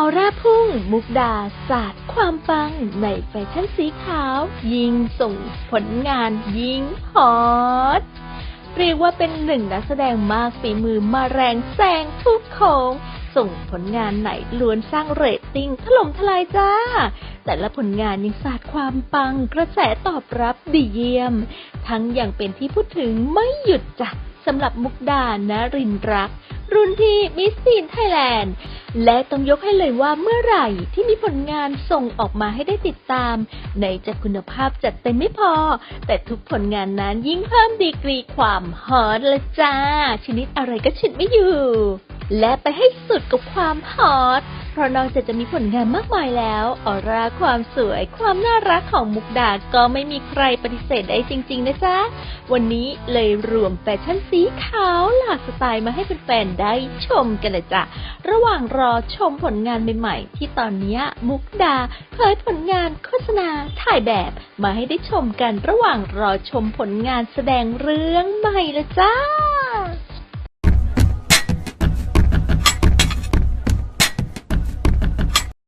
ออร่าพุ่ง มุกดาศาสตร์ความปังในแฟชั่นสีขาว ยิงส่งผลงานยิงฮอตเรียกว่าเป็นหนึ่งนักแสดงมากฝีมือมาแรงแซงทุกโค้งส่งผลงานไหนล้วนสร้างเรตติ้งถล่มทลายจ้า แต่ละผลงานยังศาสาดความปังกระแสตอบรับดีเยี่ยม ทั้งอยังเป็นที่พูดถึงไม่หยุดจ้ะสำหรับมุกดานรินรัก รุ่นที่มิสซีนไทยแลนด์ และต้องยกให้เลยว่าเมื่อไหร่ที่มีผลงานส่งออกมาให้ได้ติดตาม ในจะคุณภาพจัดเต็มไม่พอ แต่ทุกผลงานนั้นยิ่งเพิ่มดีกรีความฮอตละจ้า ชนิดอะไรก็ฉิดไม่อยู่ และไปให้สุดกับความฮอต ราะนอกจากจะมีผลงานมากมายแล้ว ออร่าความสวย ความน่ารักของมุกดาก็ไม่มีใครปฏิเสธได้จริง ๆ นะจ๊ะ วันนี้เลยรวมแฟชั่นสีขาวหลากสไตล์มาให้แฟนๆได้ชมกันเลยจ้ะ ระหว่างรอชมผลงานใหม่ๆ ที่ตอนนี้มุกดาเผยผลงานโฆษณาถ่ายแบบ มาให้ได้ชมกันระหว่างรอชมผลงานแสดงเรื่องใหม่ละจ้า